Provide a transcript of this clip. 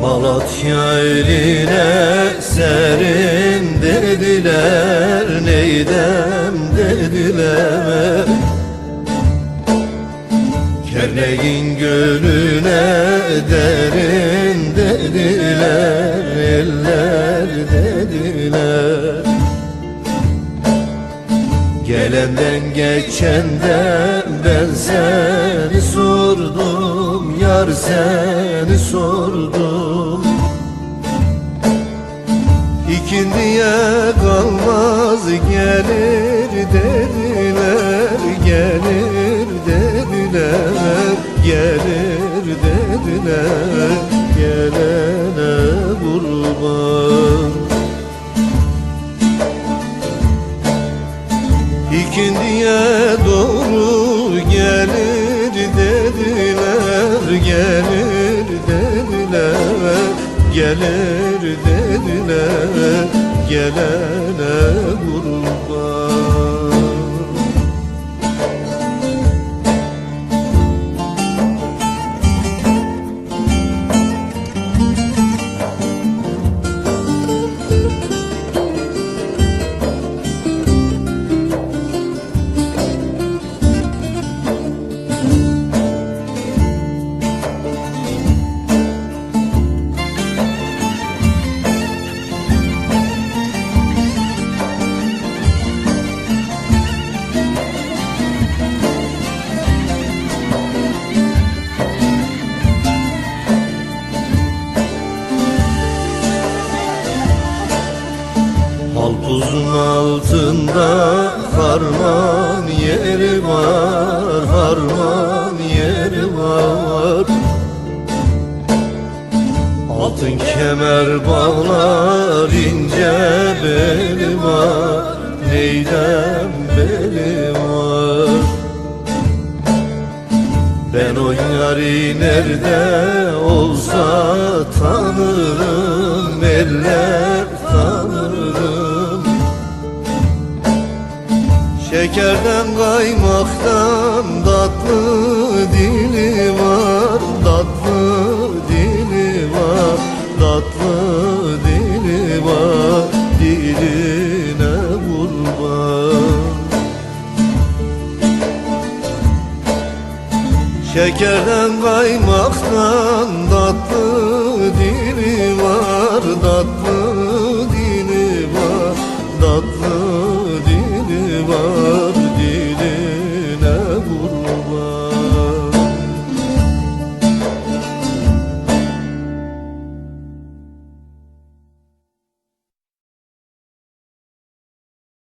Malatya eline serin dediler Neydem dediler Kerneğin gönlüne derin dediler Eller dediler Gelenden geçenden ben seni sordum Yar seni sordum İkindiye kalmaz gelir dediler Gelir dediler Gelir dediler Gelene kurban. İkindiye doğru gelir dediler Gelir dediler Gelir dediler Gelene kurban Halpuzun altında harman yeri var Harman yeri var. Altın kemer bağlar ince beli var Neydem beli var? Ben o yari nerede olsa tanırım Eller Şekerden kaymaktan tatlı dili var Tatlı dili var Tatlı dili var Diline kurban. Şekerden kaymaktan tatlı